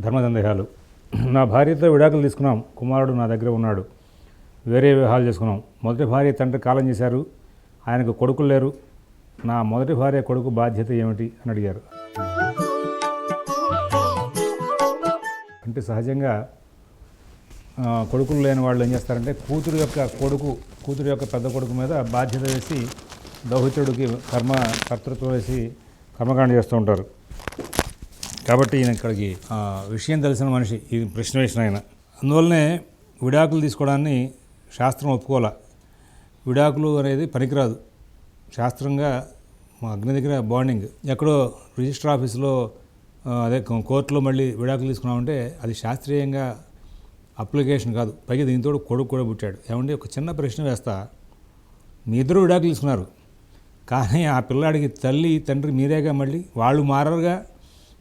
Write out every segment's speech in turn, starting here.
ధర్మదందేహాలు. నా భార్యతో విడాకులు తీసుకున్నాం. కుమారుడు నా దగ్గర ఉన్నాడు. వేరే వివాహాలు చేసుకున్నాం. మొదటి భార్య తండ్రి కాలం చేశారు. ఆయనకు కొడుకులు లేరు. నా మొదటి భార్య కొడుకు బాధ్యత ఏమిటి అని అడిగారు. అంటే సహజంగా కొడుకులు లేని వాళ్ళు ఏం చేస్తారంటే కూతురు యొక్క కొడుకు కూతురు యొక్క పెద్ద కొడుకు మీద బాధ్యత వేసి దౌహితుడికి కర్మ కర్తృత్వం వేసి కర్మకాండ చేస్తూ ఉంటారు. కాబట్టి ఈయన ఇక్కడికి విషయం తెలిసిన మనిషి ఈ ప్రశ్న వేసిన ఆయన. అందువల్లనే విడాకులు తీసుకోవడాన్ని శాస్త్రం ఒప్పుకోలే విడాకులు అనేది పనికిరాదు. శాస్త్రంగా మా అగ్ని దగ్గర బాండింగ్. ఎక్కడో రిజిస్టర్ ఆఫీసులో అదే కోర్టులో మళ్ళీ విడాకులు తీసుకున్నామంటే అది శాస్త్రీయంగా అప్లికేషన్ కాదు. పైగా దీంతో కొడుకు కూడా పుట్టాడు. ఏమంటే ఒక చిన్న ప్రశ్న వేస్తా. మీ ఇద్దరు విడాకులు తీసుకున్నారు. కానీ ఆ పిల్లాడికి తల్లి తండ్రి మీరేగా మళ్ళీ? వాళ్ళు మారరుగా?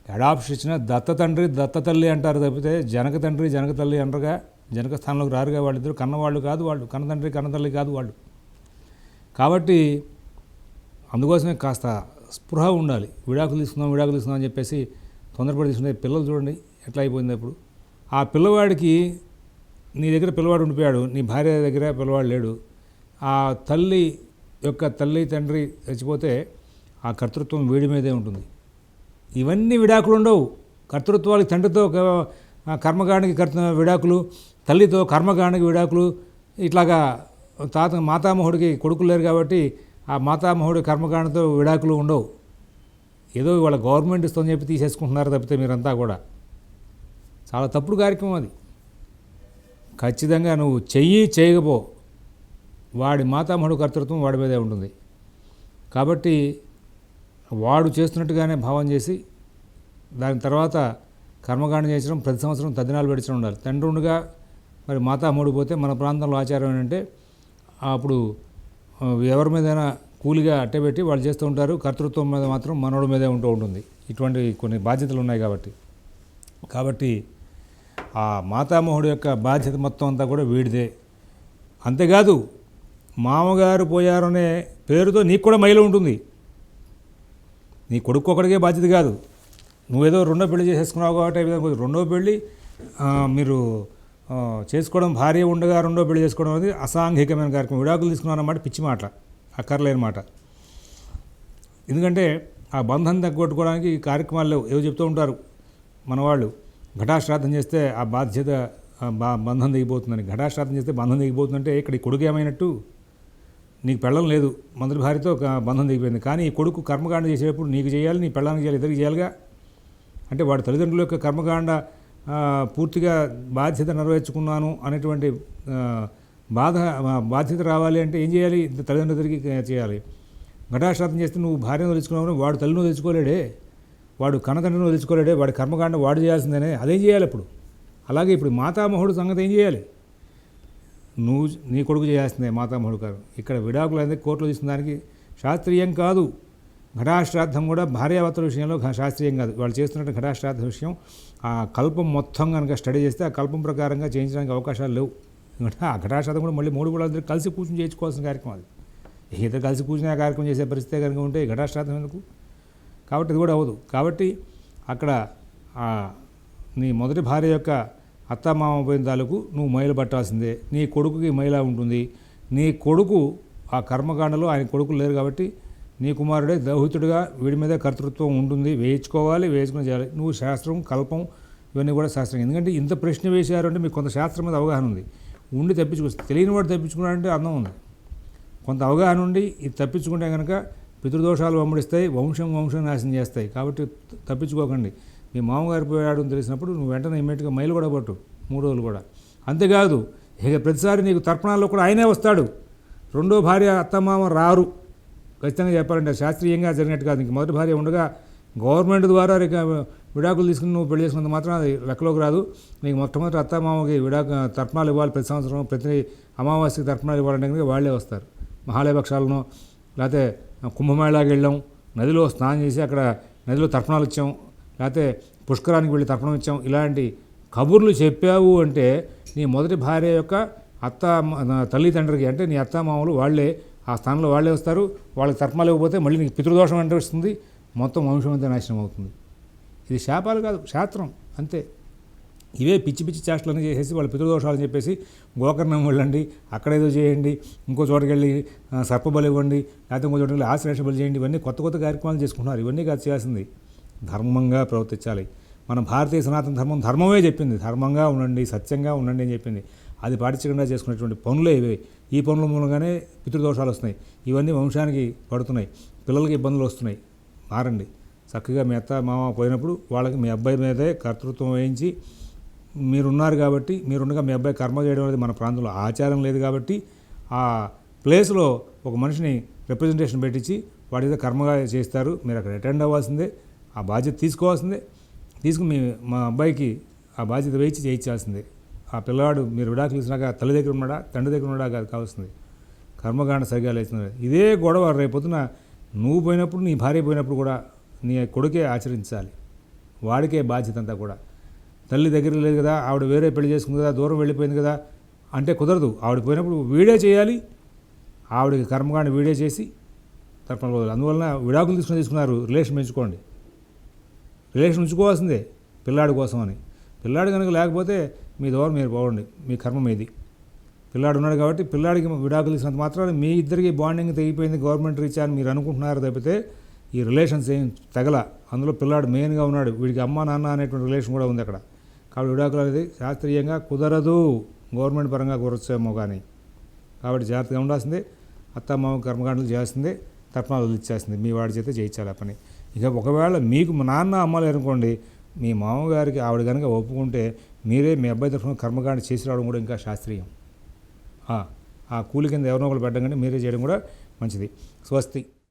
అడాప్షన్ ఇచ్చిన దత్త తండ్రి దత్త తల్లి అంటారు తప్పితే జనక తండ్రి జనక తల్లి అంటారుగా జనక స్థానంలోకి రారుగా వాళ్ళిద్దరు కన్నవాళ్ళు కాదు వాళ్ళు కన్న తండ్రి కన్న తల్లి కాదు వాళ్ళు. కాబట్టి అందుకోసమే కాస్త స్పృహ ఉండాలి. విడాకులు తీసుకుందాం విడాకులు తీసుకుందాం అని చెప్పేసి తొందరపడి తీసుకునే పిల్లలు చూడండి ఎట్లా అయిపోయింది అప్పుడు. ఆ పిల్లవాడికి నీ దగ్గర పిల్లవాడు ఉండిపోయాడు నీ భార్య దగ్గర పిల్లవాడు లేడు. ఆ తల్లి యొక్క తల్లి తండ్రి చచ్చిపోతే ఆ కర్తృత్వం వీడి మీదే ఉంటుంది. ఇవన్నీ విడాకులు ఉండవు. కర్తృత్వాలకి తండ్రితో క- కర్మకాండకి కర్త విడాకులు తల్లితో కర్మకాండకి విడాకులు ఇట్లాగా తాత మాతామహుడికి కొడుకులు లేరు కాబట్టి ఆ మాతామహుడి కర్మకాండతో విడాకులు ఉండవు. ఏదో వాళ్ళ గవర్నమెంట్ ఇస్తుందని చెప్పి తీసేసుకుంటున్నారు తప్పితే మీరంతా కూడా. చాలా తప్పుడు కార్యక్రమం అది. ఖచ్చితంగా నువ్వు చెయ్యి చేయకపో. వాడి మాతామహుడు కర్తృత్వం వాడి మీదే ఉంటుంది. కాబట్టి వాడు చేస్తున్నట్టుగానే భావం చేసి దాని తర్వాత కర్మకాండం చేయించడం ప్రతి సంవత్సరం తద్దినాలు పెడించడం ఉండాలి. తండ్రి మరి మాతామహుడు పోతే మన ప్రాంతంలో ఆచారం ఏంటంటే అప్పుడు ఎవరి మీదైనా కూలిగా అట్టబెట్టి వాళ్ళు చేస్తూ ఉంటారు. కర్తృత్వం మీద మాత్రం మనోడి మీదే ఉంటూ ఉంటుంది. ఇటువంటి కొన్ని బాధ్యతలు ఉన్నాయి కాబట్టి. కాబట్టి ఆ మాతామహుడు యొక్క బాధ్యత మొత్తం అంతా కూడా వీడిదే. అంతేకాదు మామగారు పోయారనే పేరుతో నీకు కూడా మైలు ఉంటుంది. నీ కొడుకు ఒకడికే బాధ్యత కాదు. నువ్వేదో రెండో పెళ్ళి చేసేసుకున్నావు కాబట్టి విధంగా రెండో పెళ్ళి మీరు చేసుకోవడం భార్య ఉండగా రెండో పెళ్ళి చేసుకోవడం అనేది అసాంఘికమైన కార్యక్రమం. విడాకులు తీసుకున్నారన్నమాట పిచ్చి మాట అక్కర్లేని మాట. ఎందుకంటే ఆ బంధం తగ్గొట్టుకోవడానికి ఈ కార్యక్రమాలు లేవు ఏవో చెప్తూ ఉంటారు మన వాళ్ళు ఘటాశ్రాద్ధం చేస్తే ఆ బాధ్యత బా బంధం దిగిపోతుందని ఘటాశ్రాద్ధం చేస్తే బంధం దిగిపోతుందంటే ఇక్కడ ఈ కొడుకు ఏమైనట్టు? నీకు పెళ్ళం లేదు మంత్రి భార్యతో బంధం దిగిపోయింది. కానీ ఈ కొడుకు కర్మకాండ చేసేటప్పుడు నీకు చేయాలి నీ పెళ్ళానికి చేయాలి ఇద్దరికి చేయాలిగా? అంటే వాడి తల్లిదండ్రుల యొక్క కర్మకాండ పూర్తిగా బాధ్యత నెరవేర్చుకున్నాను అనేటువంటి బాధ బాధ్యత రావాలి అంటే ఏం చేయాలి? తల్లిదండ్రులకి చేయాలి. ఘటాశ్రాతం చేస్తే నువ్వు భార్యను వదిలించుకున్నావు వాడు తల్లిని వదిలించుకోలేడే. వాడు కన్నతండ్రిని వదిలించుకోలేడే వాడి కర్మకాండ వాడు చేయాల్సిందనే. అదేం చేయాలి ఇప్పుడు? అలాగే ఇప్పుడు మాతామహుడు సంగతి ఏం చేయాలి? నువ్వు నీ కొడుకు చేయాల్సిందే మాతామహుడు గారు ఇక్కడ విడాకులు అనేది కోర్టులో తీసుకున్న దానికి శాస్త్రీయం కాదు. ఘటాశ్రాద్ధం కూడా భార్యాభర్తల విషయంలో శాస్త్రీయం కాదు. వాళ్ళు చేస్తున్నట్టు ఘటాశ్రాద్ధ విషయం ఆ కల్పం మొత్తం కనుక స్టడీ చేస్తే ఆ కల్పం ప్రకారంగా చేయించడానికి అవకాశాలు లేవు. ఎందుకంటే ఆ ఘటాశ్రాద్ధం కూడా మళ్ళీ మూడు వాళ్ళందరూ కలిసి కూర్చొని చేయించుకోవాల్సిన కార్యక్రమం అది. ఇద్దరు కలిసి కూర్చుని ఆ కార్యక్రమం చేసే పరిస్థితి కనుక ఉంటే ఘటాశ్రాద్ధం ఎందుకు? కాబట్టి ఇది కూడా అవ్వదు. కాబట్టి అక్కడ నీ మొదటి భార్య యొక్క అత్తమామ పోయిన తాలూకు నువ్వు మైలు పట్టాల్సిందే. నీ కొడుకుకి మైలా ఉంటుంది. నీ కొడుకు ఆ కర్మకాండలో ఆయన కొడుకులు లేరు కాబట్టి నీ కుమారుడే దౌహితుడిగా వీడి మీద కర్తృత్వం ఉంటుంది. వేయించుకోవాలి వేయించుకుని చేయాలి. నువ్వు శాస్త్రం కల్పం ఇవన్నీ కూడా శాస్త్రం. ఎందుకంటే ఇంత ప్రశ్న వేశారు అంటే మీకు కొంత శాస్త్రం మీద అవగాహన ఉంది. ఉండి తప్పించుకో తెలియని వాడు తప్పించుకున్నాడంటే అందం ఉంది. కొంత అవగాహన ఉండి ఇది తప్పించుకుంటే కనుక పితృదోషాలు వెంబడిస్తాయి వంశం వంశం నాశనం చేస్తాయి. కాబట్టి తప్పించుకోకండి. మీ మామగారు పోయాడు అని తెలిసినప్పుడు నువ్వు వెంటనే ఇమ్మీడియట్గా మైలు కూడా పట్టు మూడు రోజులు కూడా. అంతేకాదు ఇక ప్రతిసారి నీకు తర్పణాల్లో కూడా ఆయనే వస్తాడు. రెండో భార్య అత్తమామ రారు. ఖచ్చితంగా చెప్పాలంటే శాస్త్రీయంగా జరిగినట్టు కాదు. ఇంక మొదటి భార్య ఉండగా గవర్నమెంట్ ద్వారా ఇక విడాకులు తీసుకుని నువ్వు పెళ్ళి చేసుకున్నంత మాత్రం అది లెక్కలోకి రాదు. నీకు మొట్టమొదటి అత్తమామకి విడాకు తర్పణాలు ఇవ్వాలి ప్రతి సంవత్సరం. ప్రతి అమావాస్యకి తర్పణాలు ఇవ్వాలంటే కనుక వాళ్ళే వస్తారు. మహాలయపక్షాలను లేకపోతే కుంభమేళాకి వెళ్ళాం నదిలో స్నానం చేసి అక్కడ నదిలో తర్పణాలు ఇచ్చాం. లేకపోతే పుష్కరానికి వెళ్ళి తర్పణం ఇచ్చాం. ఇలాంటి కబుర్లు చెప్పావు అంటే నీ మొదటి భార్య యొక్క అత్త తల్లిదండ్రులకి తల్లిదండ్రికి అంటే నీ అత్తమామలు వాళ్ళే ఆ స్థానంలో వాళ్ళే వస్తారు. వాళ్ళకి తర్పణాలు ఇవ్వకపోతే మళ్ళీ నీకు పితృదోషం అంటే వస్తుంది. మొత్తం వంశం అంతా నాశనం అవుతుంది. ఇది శాపాలు కాదు శాస్త్రం. అంతే. ఇవే పిచ్చి పిచ్చి చేష్టలన్నీ చేసేసి వాళ్ళు పితృదోషాలని చెప్పేసి గోకర్ణం వెళ్ళండి అక్కడేదో చేయండి ఇంకో చోటకి వెళ్ళి సర్పబలి ఇవ్వండి లేకపోతే ఇంకో చోటకి వెళ్ళి బలి చేయండి ఇవన్నీ కొత్త కొత్త కార్యక్రమాలు చేసుకుంటున్నారు. ఇవన్నీ కాదు చేయాల్సింది. ధర్మంగా ప్రవర్తించాలి. మన భారతీయ సనాతన ధర్మం ధర్మమే చెప్పింది. ధర్మంగా ఉండండి సత్యంగా ఉండండి అని చెప్పింది. అది పాటించకుండా చేసుకునేటువంటి పనులే ఇవి. ఈ పనుల మూలంగానే పితృదోషాలు వస్తున్నాయి. ఇవన్నీ వంశానికి పడుతున్నాయి. పిల్లలకి ఇబ్బందులు వస్తున్నాయి. మారండి. చక్కగా మీ అత్త మామ పోయినప్పుడు వాళ్ళకి మీ అబ్బాయి మీదే కర్తృత్వం వహించి మీరున్నారు కాబట్టి మీరుండగా మీ అబ్బాయి కర్మ చేయడం అనేది మన ప్రాంతంలో ఆచారం లేదు కాబట్టి ఆ ప్లేస్లో ఒక మనిషిని రిప్రజెంటేషన్ పెట్టించి వాడి కర్మగా చేస్తారు మీరు అక్కడ అటెండ్ అవ్వాల్సిందే. ఆ బాధ్యత తీసుకోవాల్సిందే. తీసుకుని మీ మా అబ్బాయికి ఆ బాధ్యత వేచి చేయించాల్సిందే. ఆ పిల్లవాడు మీరు విడాకులు ఇచ్చినాక తల్లి దగ్గర ఉన్నాడా తండ్రి దగ్గర ఉన్నాడా కాదు కావాల్సింది. కర్మకాండ సరిగా లేచినది ఇదే గొడవ రేపొద్దున నువ్వు పోయినప్పుడు నీ భార్య పోయినప్పుడు కూడా నీ కొడుకే ఆచరించాలి. వాడికే బాధ్యత అంతా కూడా. తల్లి దగ్గర లేదు కదా ఆవిడ వేరే పెళ్ళి చేసుకుంది కదా దూరం వెళ్ళిపోయింది కదా అంటే కుదరదు. ఆవిడ పోయినప్పుడు వీడే చేయాలి. ఆవిడకి కర్మకాండ వీడే చేసి తప్పని అందువలన విడాకులు తీసుకుని తీసుకున్నారు. రిలేషన్ పెంచుకోండి. రిలేషన్ ఉంచుకోవాల్సిందే పిల్లాడి కోసం అని. పిల్లాడు కనుక లేకపోతే మీ దూరం మీరు పోవండి మీ కర్మ మీది. పిల్లాడు ఉన్నాడు కాబట్టి పిల్లాడికి విడాకులు ఇచ్చినంత మాత్రాన మీ ఇద్దరికి బాండింగ్ తెగిపోయింది గవర్నమెంట్ రీచ్ అని మీరు అనుకుంటున్నారు తప్పితే ఈ రిలేషన్స్ ఏం తగల. అందులో పిల్లాడు మెయిన్గా ఉన్నాడు. వీడికి అమ్మ నాన్న అనేటువంటి రిలేషన్ కూడా ఉంది అక్కడ. కాబట్టి విడాకులు అనేది శాస్త్రీయంగా కుదరదు. గవర్నమెంట్ పరంగా కుదరచ్చేమో కానీ. కాబట్టి జాగ్రత్తగా ఉండాల్సిందే. అత్త మామ కర్మకాండలు చేయాల్సిందే. తర్పణాలు ఇచ్చేస్తుంది మీ వాడి చేత చేయించాలి ఆ పని. ఇక ఒకవేళ మీకు మా నాన్న అమ్మ అనుకోండి మీ మామగారికి ఆవిడ కనుక ఒప్పుకుంటే మీరే మీ అబ్బాయి తరఫున కర్మకాండ చేసి రావడం కూడా ఇంకా శాస్త్రీయం. ఆ, ఆ కూలి కింద ఎవరినో ఒకరు పెట్టడం కానీ మీరే చేయడం కూడా మంచిది. స్వస్తి.